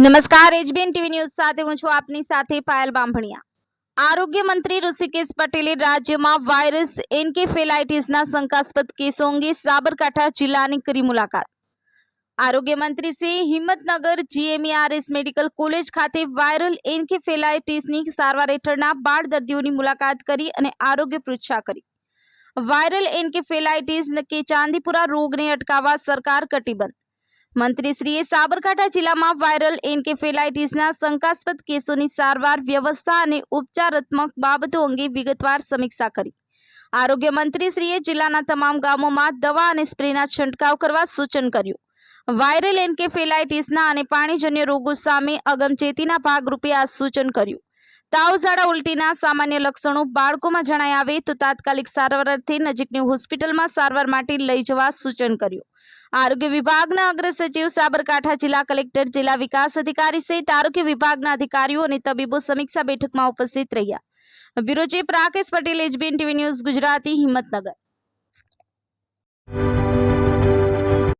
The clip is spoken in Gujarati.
નમસ્કાર, એચબીએન ટીવી ન્યૂઝ સાથે હું છું આપની સાથે પાયલ બાંભણિયા. આરોગ્ય મંત્રી ઋષિકેશ પટેલે રાજ્યમાં વાયરસ એન્કેફેલાઇટીસના શંકાસ્પદ કેસો અંગે સાબરકાંઠા જિલ્લાની કરી મુલાકાત. આરોગ્ય મંત્રી Shri Himmatnagar GMERS medical college ખાતે વાયરલ એન્કેફેલાઇટીસની સારવાર હેઠળના બાળ દર્દીઓની મુલાકાત કરી અને આરોગ્ય પૃચ્છા કરી. વાયરલ એન્કેફેલાઇટીસ કે ચાંદીપુરા રોગને અટકાવવા સરકાર કટિબદ્ધ મંત્રીશ્રીએ સાબરકાંઠા જિલ્લામાં વાયરલ એન્કેફેલાઇટીસના શંકાસ્પદ કેસોની સારવાર, વ્યવસ્થા અને ઉપચારાત્મક બાબતો અંગે વિગતવાર સમીક્ષા કરી. આરોગ્ય મંત્રીશ્રીએ જિલ્લાના તમામ ગામોમાં દવા અને સ્પ્રેના છંટકાવ કરવા સૂચન કર્યું. વાયરલ એન્કેફેલાઇટિસના અને પાણીજન્ય રોગો સામે અગમચેતીના ભાગરૂપે આ સૂચન કર્યું. તાવ ઝાડા ઉલટીના સામાન્ય લક્ષણો બાળકોમાં જણાય આવે તો તાત્કાલિક સારવાર અર્થે નજીકની હોસ્પિટલમાં સારવાર માટે લઈ જવા સૂચન કર્યું. આરોગ્ય વિભાગના અગ્ર સચિવ સાબરકાંઠા જિલ્લા કલેક્ટર, જિલ્લા વિકાસ અધિકારી સહિત આરોગ્ય વિભાગના અધિકારીઓ અને તબીબો સમીક્ષા બેઠકમાં ઉપસ્થિત રહ્યા. Bureau chief Rakesh Patel, HBN TV news Gujarati, Himmatnagar.